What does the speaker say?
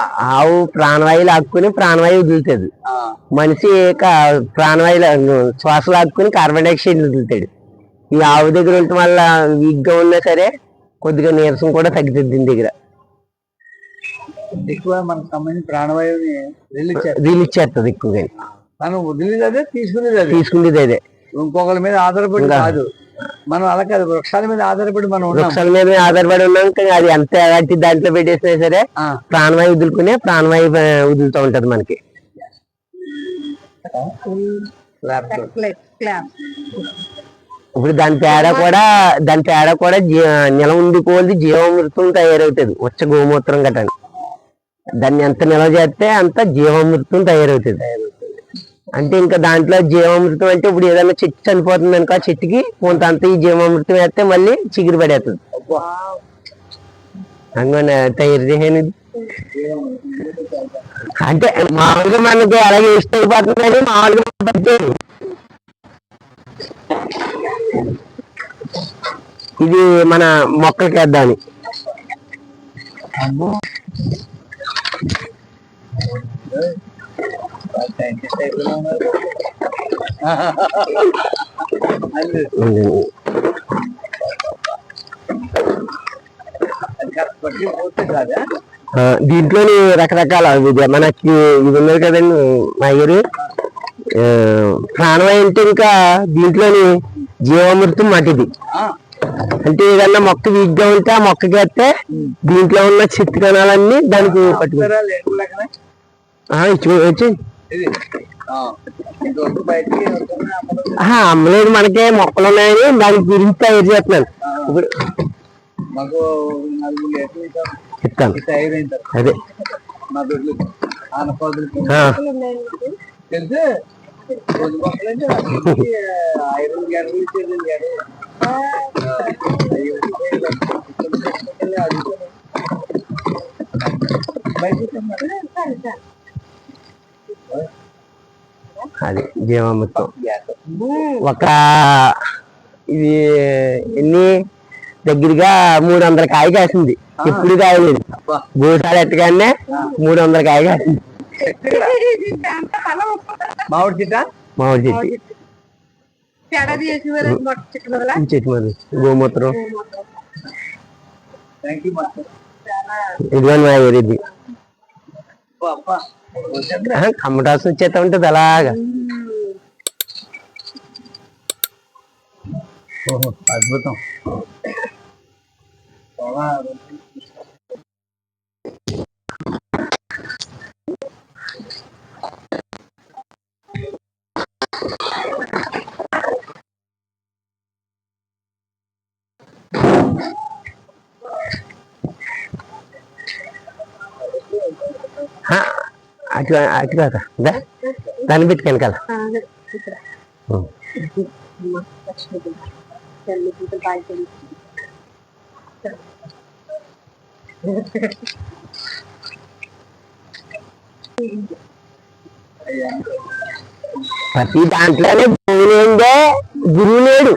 ఆవు ప్రాణవాయు లాక్కుని ప్రాణవాయువు వదులుతుంది మనిషి కా- ప్రాణవాయు లా- శ్వాస లాక్కుని కార్బన్ డైఆక్సైడ్ వదులుతాడు. ఈ ఆవు దగ్గర ఉండటం వల్ల వీక్గా ఉన్నా సరే కొద్దిగా నీరసం కూడా తగ్గుతుంది దీని దగ్గర. ఎక్కువ మనకు సంబంధించి ప్రాణవాయువుని రిలీజ్ చేస్తాం రిలీజ్ చేస్తుంది ఎక్కువగా. మనం వదిలేది తీసుకునేది తీసుకునేది అదే. ఇంకొకరి మీద ఆధారపడి. కాదు. మనం అలా కాదు వృక్షాల మీద ఆధారపడి మనం వృక్షాల మీద ఆధారపడి ఉన్నాం కానీ అది ఎంత ఎలాంటి దాంట్లో పెట్టేసినా సరే ప్రాణవాయు వదులుకునే ప్రాణవాయు వదులుతూ ఉంటది మనకి. ఇప్పుడు దాని తేడా కూడా దాని తేడా కూడా నిల ఉండి కోల్ది జీవామృతం తయారవుతుంది వచ్చే గోమూత్రం గట్ట దాన్ని ఎంత నిల్వ చేస్తే అంత జీవామృతం తయారవుతుంది. అంటే ఇంకా దాంట్లో జీవామృతం అంటే ఇప్పుడు ఏదైనా చెట్టు చనిపోతుంది అనుకో ఆ చెట్టుకి కొంత అంత ఈ జీవామృతం వేస్తే మళ్ళీ చిగురు పడేస్తుంది అబ్బా. తయారు చేయనిది అంటే మామూలుగా మనకి అలాగే ఇష్టపడుతుంది కానీ మామూలుగా ఇది మన మొక్కలకి వేద్దామని అమ్మో. అయిపోయినా ఆ, దీంట్లోని రకరకాల మనకి ఇది ఉన్నది కదండి మా ఇయర్ ప్రాణం అంటే ఇంకా దీంట్లోని జీవామృతం మటిది. అంటే ఏదన్నా మొక్క వీక్గా ఉంటే ఆ మొక్కకి వేస్తే దీంట్లో ఉన్న చిత్తు కణాలన్నీ దానికి? ఆ, ఇచ్చి- వచ్చి అమ్మలేదు మనకే మొక్కలు ఉన్నాయని దాని గురించి తయారు చేస్తున్నాను. ఇప్పుడు. చెప్తాను. అదే. తెలిసే? అది జీవామృతం ఒక ఇది ఎన్ని దగ్గరగా మూడు వందల కాయ కాసింది. ఎప్పుడు కాయలేదు భూసాలు ఎట్టగానే మూడు వందల కాయ కాసింది. మామిడి చిట్ట? మామిడి చెట్టు. ఈ చెట్టు మరి. గోమూత్రం. ఇదిగోని మా ఏరిది కమ్మటాసం వచ్చేస్తా ఉంటుంది అలాగా. అద్భుతం. ఆ, అటు అటు కాక దాన్ని పెట్టి వెనకాల ప్రతి దాంట్లోనే గురువు లేదు గురువు లేడు.